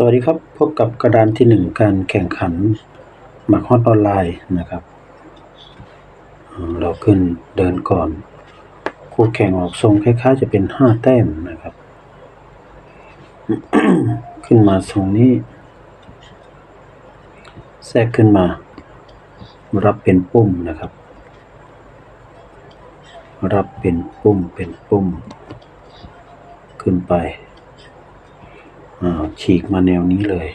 สวัสดีครับ พบกับกระดานที่หนึ่งการแข่งขันหมากฮอตออนไลน์นะครับ เราขึ้นเดินก่อน คู่แข่งออกทรงคล้ายๆ จะเป็นห้าแต้มนะครับ ขึ้นมาทรงนี้ แทรกขึ้นมา รับเป็นปุ่มนะครับ รับเป็นปุ่มเป็นปุ่ม ขึ้นไป ฉีกมาแนวนี้เลย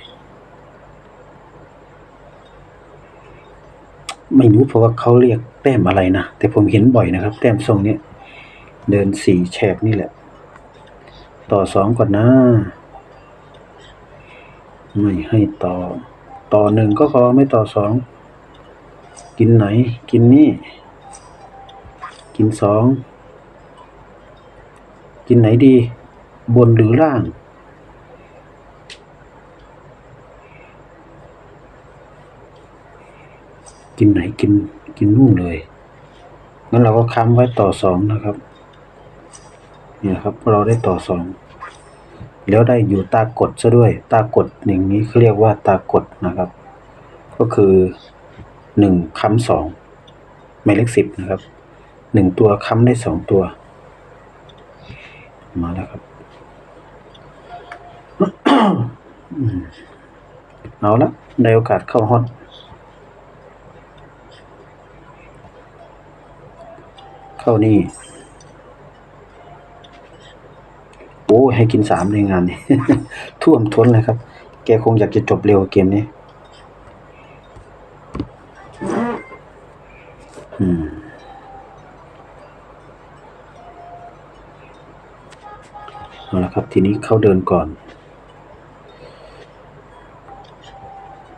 ไม่รู้เพราะว่าเขาเรียกแต้มอะไรนะ แต่ผมเห็นบ่อยนะครับ แต้มทรงเนี้ยเดินสี่แฉกนี่แหละ ต่อสองก่อนนะ ไม่ให้ต่อ ต่อหนึ่งก็พอไม่ต่อสอง กินไหน กินนี่ กินสอง กินไหนดี บนหรือล่าง กินไหนกินกินนู่นเลยงั้นเราก็ค้ำไว้ต่อสองนะครับเนี่ยครับ เราได้ต่อสองแล้วได้อยู่ตากดซะด้วย ตากดอย่างนี้เขาเรียกว่าตากดนะครับ ก็คือหนึ่งค้ำสองหมายเลขสิบนะครับหนึ่งตัวค้ำได้สองตัว มาแล้วครับเอาละได้โอกาสเข้าฮอต เขานี่โอ้ให้กินสามในงานนี้ท่วมท้นเลยครับ แกคงอยากจะจบเร็วเกมนี้อืมเอาละครับทีนี้เขาเดินก่อน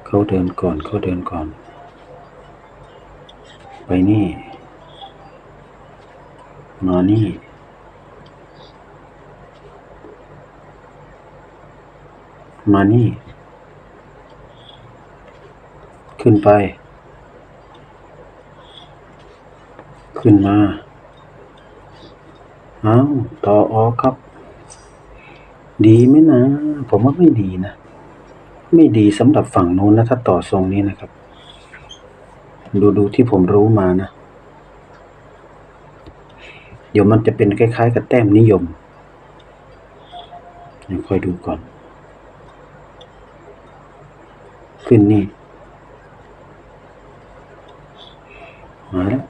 เขาเดินก่อนเขาเดินก่อน ไปนี่ มานี่มานี่ ขึ้นไป ขึ้นมาเอาต่อออครับ ดีไหมนะ ผมว่าไม่ดีนะ ไม่ดีสำหรับฝั่งโน้นนะ ถ้าต่อทรงนี้นะครับ ดูดูที่ผมรู้มานะ ดี๋ยวมันจะเป็นคล้าย ๆ กับแต้มนิยมยค่อยดูก่อน ขึ้นนี่ มาแล้ว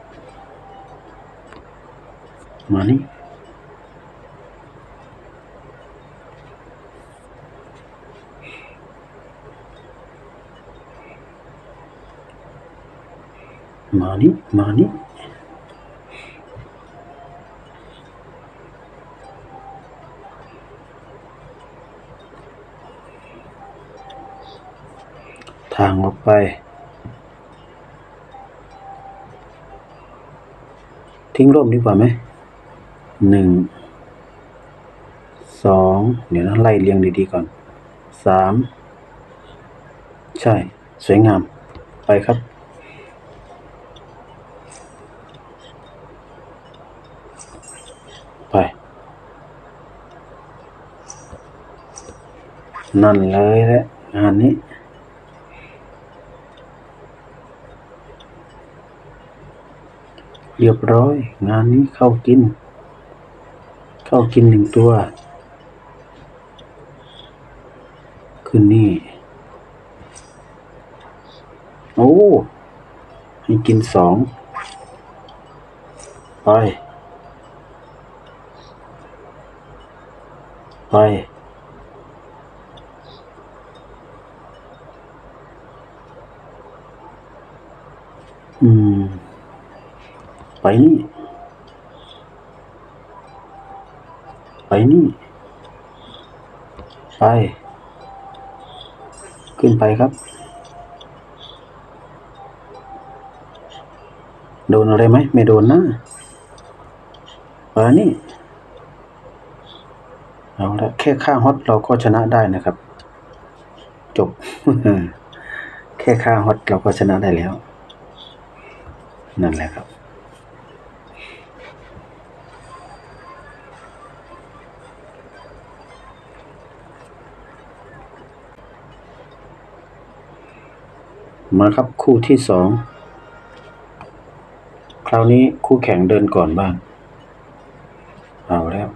มานี่มานี่มานี่ ทางออกไป ทิ้งร่มดีกว่าไหมหนึ่งสองเดี๋ยวนะไล่เรียงดีๆก่อนสามใช่ สวยงาม ไปครับไปนั่นเลยแหละงานนี้ เรียบร้อย งานนี้เข้ากิน เข้ากินหนึ่งตัว ขึ้นนี่ โอ้ ให้กินสอง ไป ไปอืม ไปนี่ ไปนี่ ไป ขึ้นไปครับ โดนอะไรไหม ไม่โดนนะไปนี่ เอาละแค่ค่าฮอตเราก็ชนะได้นะครับ จบ แค่ค่าฮอตเราก็ชนะได้แล้ว นั่นแหละครับ มาครับคู่ที่สองคราวนี้คู่แข่งเดินก่อนบ้าง เอาแล้ว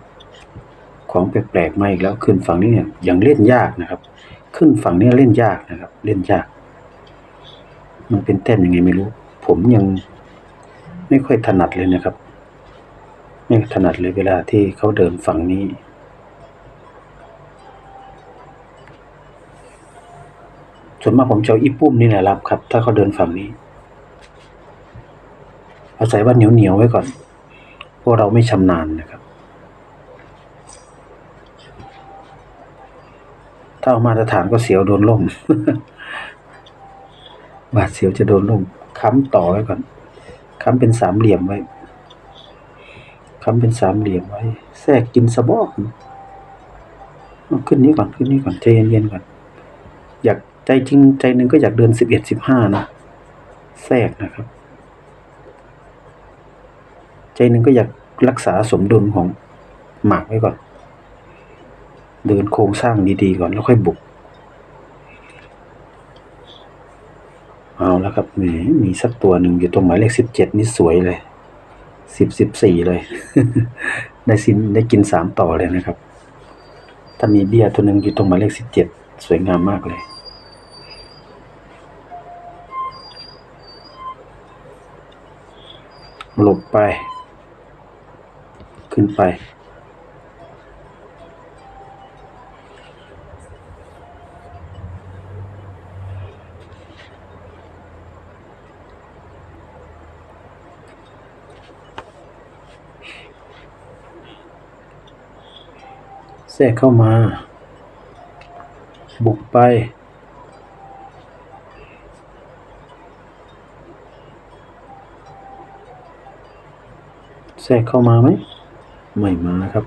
ของแปลกๆมาอีกแล้วขึ้นฝั่งนี้เนี่ยยังเล่นยากนะครับ ขึ้นฝั่งนี้เล่นยากนะครับ เล่นยาก มันเป็นแต้มยังไงไม่รู้ ผมยังไม่ค่อยถนัดเลยนะครับ ไม่ถนัดเลยเวลาที่เขาเดินฝั่งนี้ ส่วนมากผมจะอาอีปุ้มนี่แหละรับครับ ถ้าเขาเดินฝั่งนี้ อาศัยว่าเหนียวเหนียวๆไว้ก่อน เพราะเราไม่ชำนาญนะครับ ถ้าเอามาตรฐานก็เสียวโดนล่ม บาดเสียวจะโดนล่มค้ำต่อไว้ก่อนค้ำเป็นสามเหลี่ยมไว้ค้ำเป็นสามเหลี่ยมไว้ แทรกกินสะบอกขึ้นนี้ก่อนขึ้นนี้ก่อนใจเย็นๆก่อนอยาก ใจจริงใจหนึ่งก็อยากเดินสิบเอ็ดสิบห้านะแทรกนะครับ ใจหนึ่งก็อยากรักษาสมดุลของหมากไว้ก่อน เดินโครงสร้างดีๆก่อนแล้วค่อยบุก เอาแล้วครับแหมมีสักตัวหนึ่งอยู่ตรงหมายเลขสิบเจ็ดนี่สวยเลยสิบสิบสี่เลย ได้สินได้กินสามต่อเลยนะครับ ถ้ามีเบี้ยตัวหนึ่งอยู่ตรงหมายเลขสิบเจ็ดสวยงามมากเลย หลบไป ขึ้นไป แทรกเข้ามา บุกไป แทรกเข้ามาไหม ไม่มาครับ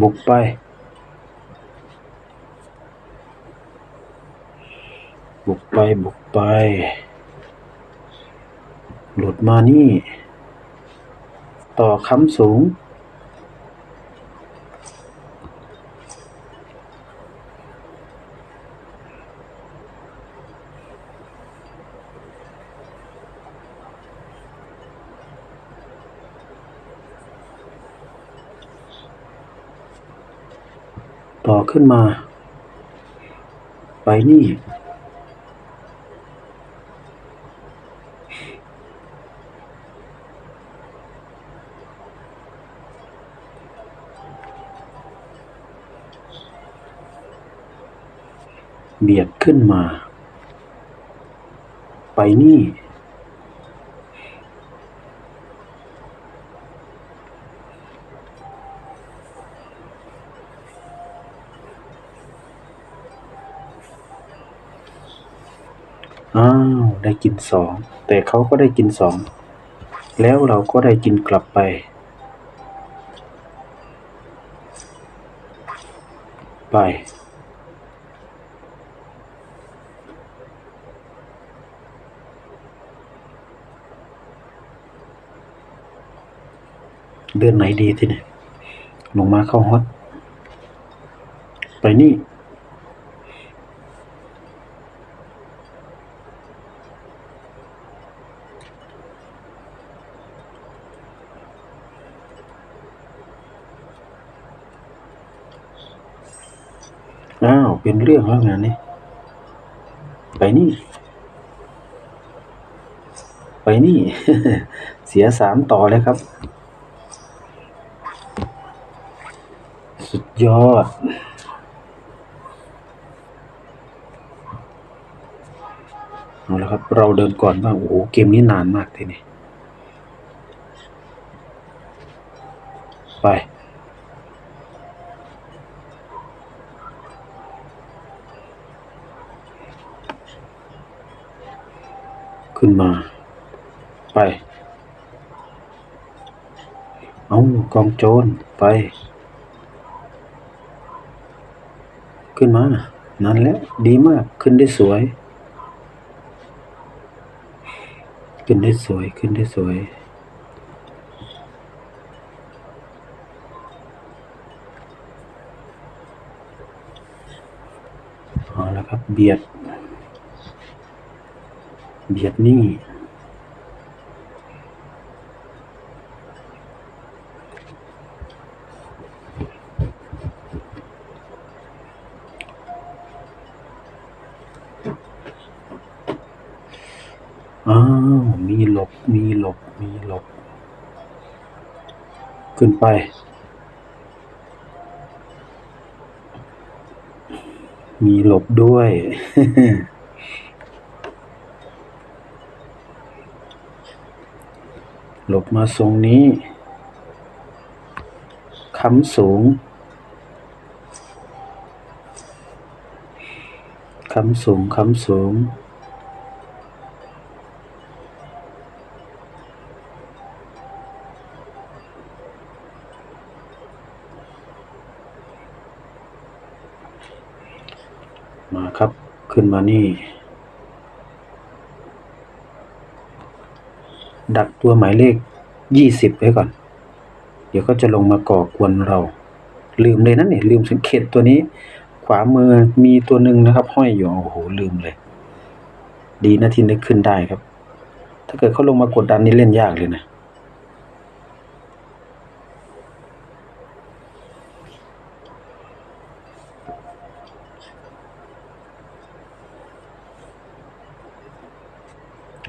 บุกไป บุกไปบุกไป หลุดมานี่ ต่อค้ำสูง ต่อขึ้นมา ไปนี่ เบียดขึ้นมา ไปนี่ อ้าวได้กินสองแต่เขาก็ได้กินสองแล้วเราก็ได้กินกลับไป ไป เดือนไหนดีที่เนี่ยลงมาเข้าฮอต ไปนี่ อ้าวเป็นเรื่องแล้วงานนี้ไปนี่ ไปนี่ เสียสามต่อเลยครับ สุดยอด เอาละครับ เราเดินก่อนบ้าง โอ้โห เกมนี้นานมากทีนี้ ไป ขึ้นมา ไปเอากองโจรไป ขึ้นมา นั่นแหละ ดีมากขึ้นได้สวย ขึ้นได้สวยขึ้นได้สวยเอาละครับเบียด เบียดหนี่อ้าว มีหลบ มีหลบ มีหลบ ขึ้นไป มีหลบด้วย หลบมาทรงนี้ค้ำสูงค้ำสูงค้ำสูง มาครับ ขึ้นมานี่ ดักตัวหมายเลขยี่สิบไว้ก่อน เดี๋ยวก็จะลงมาก่อกวนเรา ลืมเลยนะเนี่ยลืมสังเกตตัวนี้ ขวามือมีตัวหนึ่งนะครับ ห้อยอยู่โอ้โหลืมเลย ดีนะที่นึกขึ้นได้ครับ ถ้าเกิดเขาลงมากดดันนี่เล่นยากเลยนะ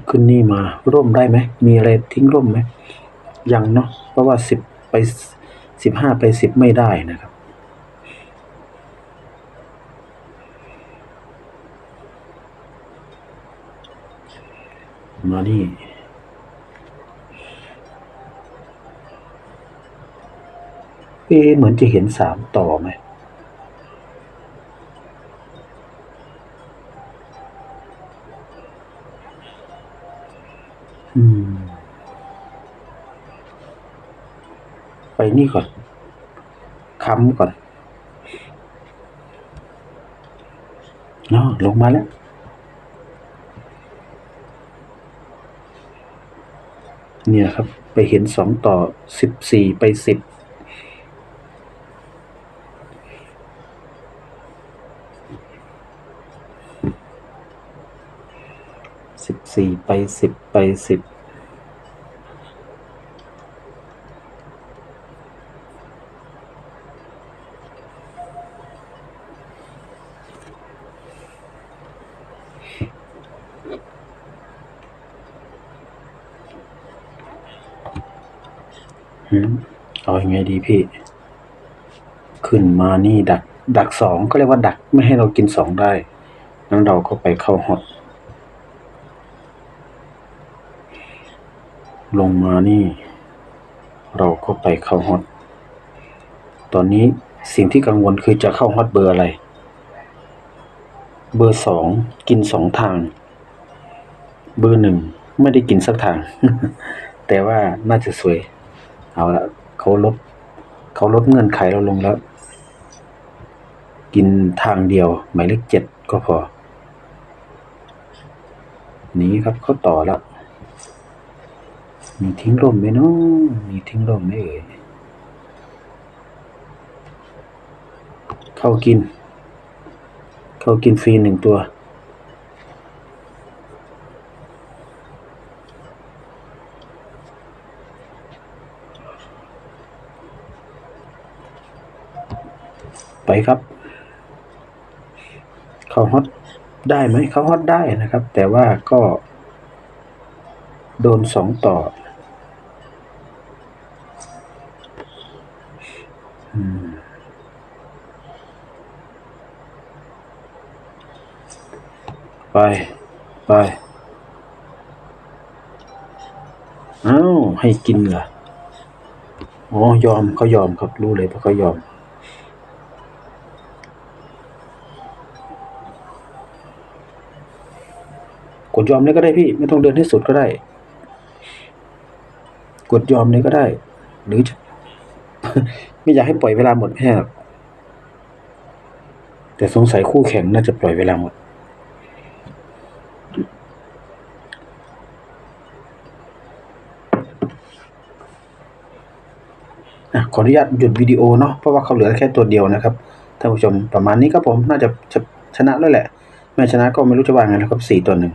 ขึ้นนี่มาร่มได้ไหม มีอะไรทิ้งร่มไหม ยังเนาะ เพราะว่าสิบไปสิบห้าไปสิบไม่ได้นะครับ มานี่เอเหมือนจะเห็นสามต่อไหม นี่ก่อนค้ำก่อนเนาะลงมาแล้วเนี่ยครับ ไปเห็นสองต่อสิบสี่ไปสิบสิบสี่ไปสิบไปสิบ เอาอยัางไงดีพี่ ขึ้นมานี่ดัก ดักสองก็เรียกว่าดักไม่ให้เรากินสองได้นั้นเราก็ไปเข้าฮอตลงมานี่ เราก็ไปเข้าฮอตตอนนี้สิ่งที่กังวลคือจะเข้าฮอตเบอร์อะไร เบอร์สองกินสองทาง เบอร์หนึ่งไม่ได้กินสักทาง แต่ว่าน่าจะสวย เอาละเขาลดเขาลดเงื่อนไขเราลงแล้ว กินทางเดียว หมายเลขเจ็ดก็พอ นี้ครับเขาต่อล้วมีทิ้งร่มไหมเนาะมีทิ้งร่มไหมเอ่ยเข้ากิน เข้ากินฟรีหนึ่งตัว ครับ เขาฮอตได้ไหมเขาฮอตได้นะครับ แต่ว่าก็ โดนสองต่อไป ไปอ้าวให้กินเหรออ๋อยอมเขายอมครับรู้เลยเพราะเขายอม ดยอมเลยก็ได้พี่ ไม่ต้องเดินให้สุดก็ได้ กดยอมเลยก็ได้ หรือไม่อยากให้ปล่อยเวลาหมดแค่หรอกแต่สงสัยคู่แข่งน่าจะปล่อยเวลาหมดอะขออนุญาตหยุดวิดีโอเนาะ เพราะว่าเขาเหลือแค่ตัวเดียวนะครับ ท่านผู้ชมประมาณนี้ครับผม น่าจะชชนะแล้วแหละ ไม่ชนะก็ไม่รู้จะว่าไงแล้วครับสี่ตัวหนึ่ง